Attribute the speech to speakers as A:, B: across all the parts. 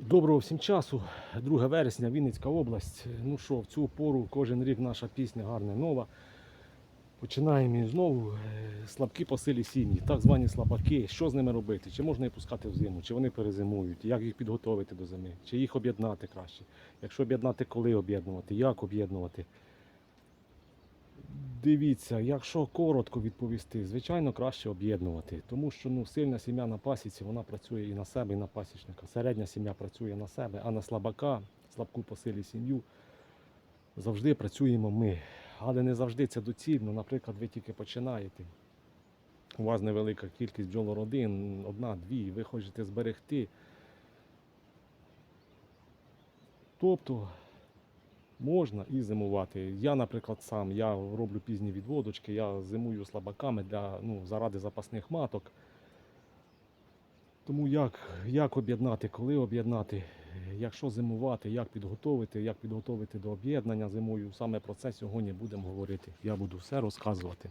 A: Доброго всім часу, 2 вересня, Вінницька область. Ну що, в цю пору кожен рік наша пісня гарна нова. Починаємо знову е, слабкі по силі сім'ї, так звані слабаки. Що з ними робити? Чи можна їх пускати в зиму, чи вони перезимують, як їх підготовити до зими, чи їх об'єднати краще. Якщо об'єднати, коли об'єднувати, як об'єднувати. Дивіться, якщо коротко відповісти, звичайно краще об'єднувати, тому що ну, сильна сім'я на пасіці вона працює і на себе, і на пасічника. Середня сім'я працює на себе, а на слабака, слабку по силі сім'ю завжди працюємо ми. Але не завжди це доцільно. Наприклад, ви тільки починаєте. У вас невелика кількість бджолородин, одна-дві, ви хочете зберегти. Тобто можна і зимувати. Я, наприклад, сам я роблю пізні відводочки, я зимую слабаками для, ну, заради запасних маток. Тому як, як об'єднати, коли об'єднати, якщо зимувати, як підготовити, як підготовити до об'єднання зимою, саме про це сьогодні будемо говорити. Я буду все розказувати.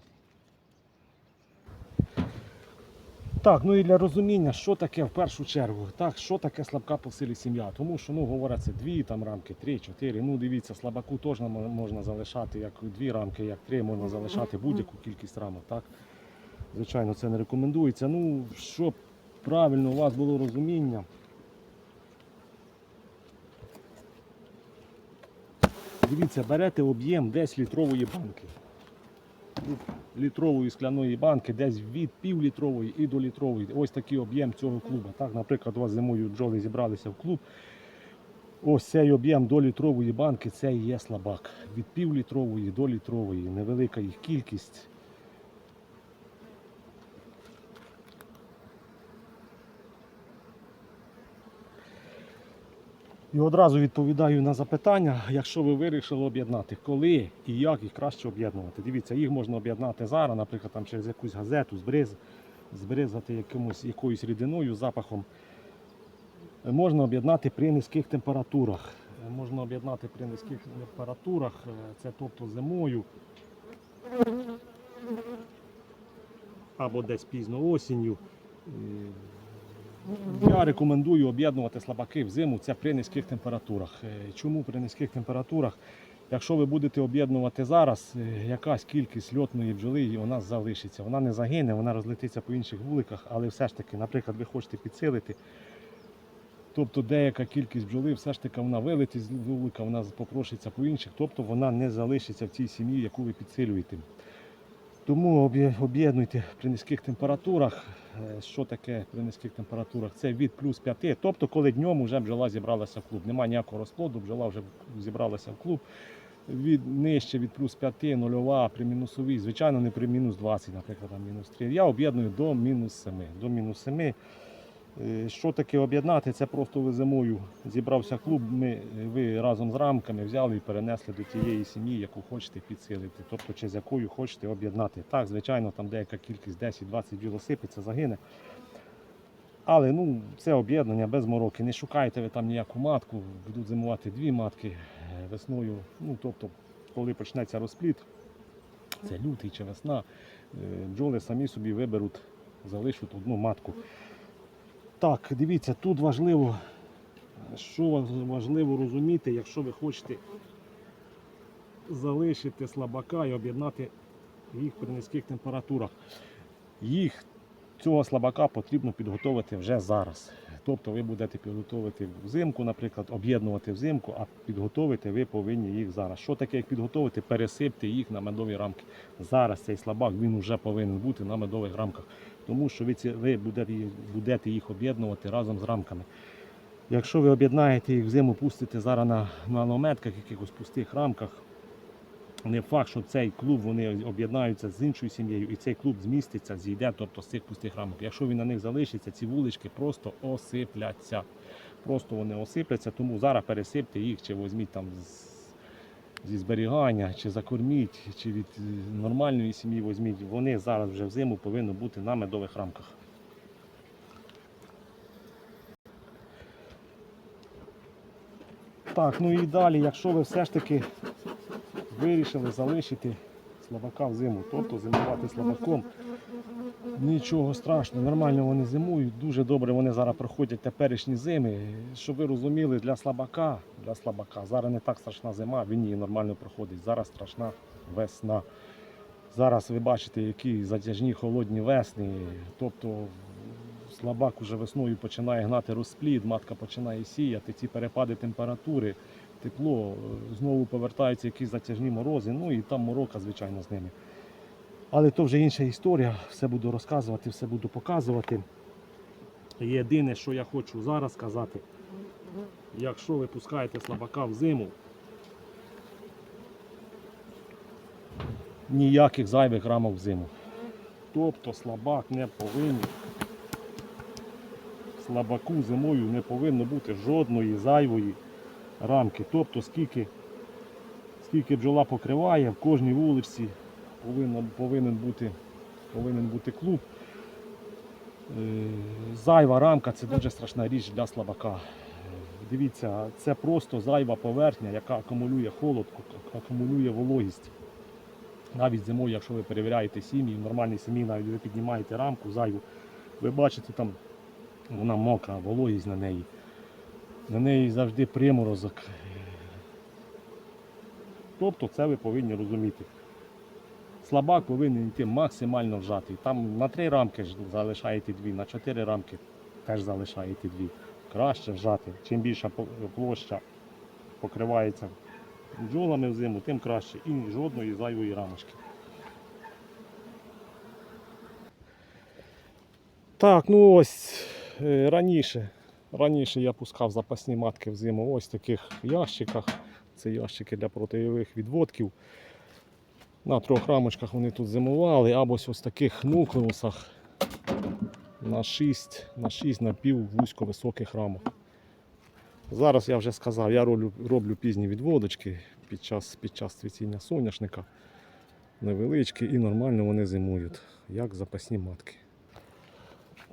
A: Так, ну і для розуміння, що таке в першу чергу, так, що таке слабка по силі сім'я. Тому що ну, говорять, дві там рамки, три, чотири. Ну дивіться, слабаку теж можна залишати як дві рамки, як три, можна залишати будь-яку кількість рамок. Так? Звичайно, це не рекомендується. Ну, щоб правильно у вас було розуміння. Дивіться, берете об'єм десь літрової банки. Літрової скляної банки, десь від півлітрової і до літрової. Ось такий об'єм цього клуба. Так, наприклад, у вас зимою бджоли зібралися в клуб. Ось цей об'єм до літрової банки це і є слабак. Від півлітрової до літрової. Невелика їх кількість. І одразу відповідаю на запитання, якщо ви вирішили об'єднати, коли і як їх краще об'єднувати. Дивіться, їх можна об'єднати зараз, наприклад, там через якусь газету, збриз, збризати якимось, якоюсь рідиною, запахом. Можна об'єднати при низьких температурах. Е, Можна об'єднати при низьких температурах, е, це тобто зимою. Або десь пізно осінню. Я рекомендую об'єднувати слабаки взиму це при низьких температурах. Е, Чому при низьких температурах? Якщо ви будете об'єднувати зараз, е, якась кількість льотної бджоли у нас залишиться. Вона не загине, вона розлетиться по інших вуликах, але все ж таки, наприклад, ви хочете підсилити. Тобто деяка кількість бджоли все ж таки вона вилетить з вулика, вона попрошиться по інших, тобто вона не залишиться в цій сім'ї, яку ви підсилюєте. Тому об'єднуйте при низьких температурах. Е, Що таке при низьких температурах? Це від плюс 5, тобто коли днем вже бджола зібралася в клуб. Немає ніякого розплоду, бджола вже зібралася в клуб. Від нижче від плюс 5, нульова при мінусовій, звичайно, не при мінус 20, наприклад, там мінус 3. Я об'єдную до мінус 7. До мінус 7. Е, Що таке об'єднати? Це просто ви зимою зібрався клуб, ми, ви разом з рамками взяли і перенесли до тієї сім'ї, яку хочете підсилити, тобто чи з якою хочете об'єднати. Так, звичайно, там деяка кількість 10-20 бджіл сипеться, загине. Але ну, це об'єднання без мороки. Не шукайте ви там ніяку матку, будуть зимувати дві матки е, весною. Ну, тобто, коли почнеться розпліт, це лютий чи весна, е, бджоли самі собі виберуть, залишать одну матку. Так, дивіться, тут важливо, що важливо розуміти, якщо ви хочете залишити слабака і об'єднати їх при низьких температурах. Їх цього слабака потрібно підготувати вже зараз. Тобто ви будете підготовити взимку, наприклад, об'єднувати взимку, а підготовити ви повинні їх зараз. Що таке, як підготовити? Пересипте їх на медові рамки. Зараз цей слабак він вже повинен бути на медових рамках, тому що ви, ці, ви будете, їх- об'єднувати разом з рамками. Якщо ви об'єднаєте їх взиму, пустите зараз на, на якихось пустих рамках, не факт, що цей клуб вони об'єднаються з іншою сім'єю, і цей клуб зміститься, зійде, тобто з цих пустих рамок. Якщо він на них залишиться, ці вулички просто осипляться. Просто вони осипляться, тому зараз пересипте їх, чи візьміть там з, зі зберігання, чи закорміть, чи від нормальної сім'ї візьміть. Вони зараз вже взиму повинні бути на медових рамках. Так, ну і далі, якщо ви все ж таки вирішили залишити слабака взиму, тобто зимувати слабаком, Нічого страшного, нормально вони зимують, дуже добре вони зараз проходять теперішні зими. Щоб ви розуміли, для слабака, для слабака, зараз не так страшна зима, він її нормально проходить. Зараз страшна весна. Зараз ви бачите, які затяжні холодні весни. Тобто слабак уже весною починає гнати розплід, матка починає сіяти, ці перепади температури, тепло, знову повертаються якісь затяжні морози, ну і там морока, звичайно, з ними. Але то вже інша історія, все буду розказувати, все буду показувати. Єдине, що я хочу зараз сказати, якщо ви пускаєте слабака в зиму, ніяких зайвих рамок в зиму. Тобто слабак не повинен, слабаку зимою не повинно бути жодної зайвої рамки. Тобто скільки, скільки бджола покриває, в кожній вулиці повинно, повинен, бути, повинен бути клуб. Е, Зайва рамка це дуже страшна річ для слабака. Е, Дивіться, це просто зайва поверхня, яка акумулює холод, акумулює вологість. Навіть зимою, якщо ви перевіряєте сім'ї, в нормальній сім'ї навіть ви піднімаєте рамку зайву, ви бачите там вона мокра, вологість на неї. На неї завжди приморозок. Тобто це ви повинні розуміти. Слабак повинен йти максимально вжатий. Там на три рамки залишаєте дві, на чотири рамки теж залишаєте дві. Краще вжати. Чим більша площа покривається бджолами взиму, тим краще. І жодної зайвої рамочки. Так, ну ось е, раніше, раніше я пускав запасні матки взиму ось в таких ящиках. Це ящики для протиових відводків. На трьох рамочках вони тут зимували, або ось ось таких нуклеусах на 6, на 6 напів вузько високих рамок. Зараз я вже сказав, я роблю, роблю пізні відводочки під час, під час цвітіння соняшника. Невеличкі і нормально вони зимують, як запасні матки.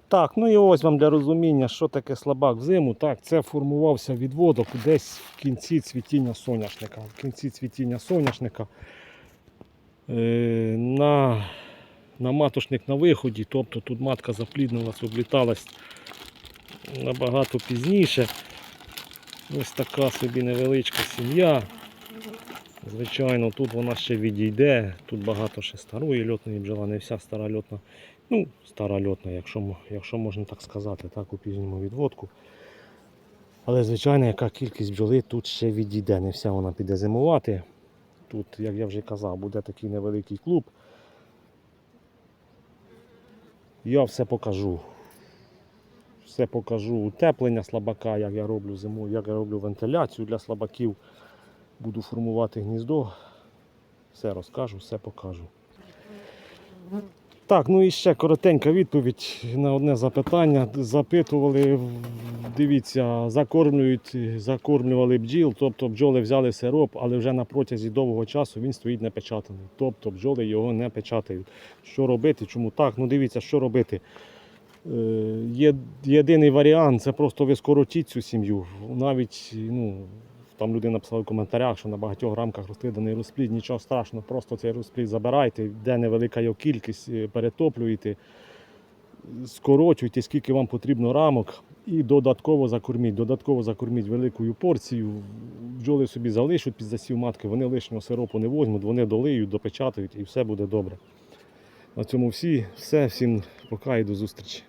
A: Так, ну і ось вам для розуміння, що таке слабак взиму. Так, це формувався відводок десь в кінці цвітіння соняшника. В кінці цвітіння соняшника на, на матошник на виході, тобто тут матка запліднилась, обліталась набагато пізніше. Ось така собі невеличка сім'я. Звичайно, тут вона ще відійде. Тут багато ще старої льотної бджола, не вся стара льотна. Ну, стара льотна, якщо, якщо можна так сказати, так, у пізньому відводку. Але, звичайно, яка кількість бджоли тут ще відійде. Не вся вона піде зимувати. Тут, як я вже казав, буде такий невеликий клуб. Я все покажу. Все покажу утеплення слабака, як я роблю зиму, як я роблю вентиляцію для слабаків. Буду формувати гніздо. Все розкажу, все покажу. Так, ну і ще коротенька відповідь на одне запитання. Запитували, дивіться, закормлюють, закормлювали бджіл, тобто бджоли взяли сироп, але вже на протязі довгого часу він стоїть непечатаний. Тобто бджоли його не печатають. Що робити? Чому так? Ну дивіться, що робити. Е, Є єдиний варіант це просто ви скоротіть цю сім'ю. Навіть ну, там люди написали в коментарях, що на багатьох рамках розкиданий розплід, нічого страшного, просто цей розплід забирайте, де невелика його кількість, е, перетоплюєте, скорочуйте, скільки вам потрібно рамок, і додатково закорміть. Додатково закорміть великою порцією. Бджоли собі залишать під засів матки, вони лишнього сиропу не возьмуть, вони долиють, допечатають і все буде добре. На цьому всі, все, всім пока і до зустрічі.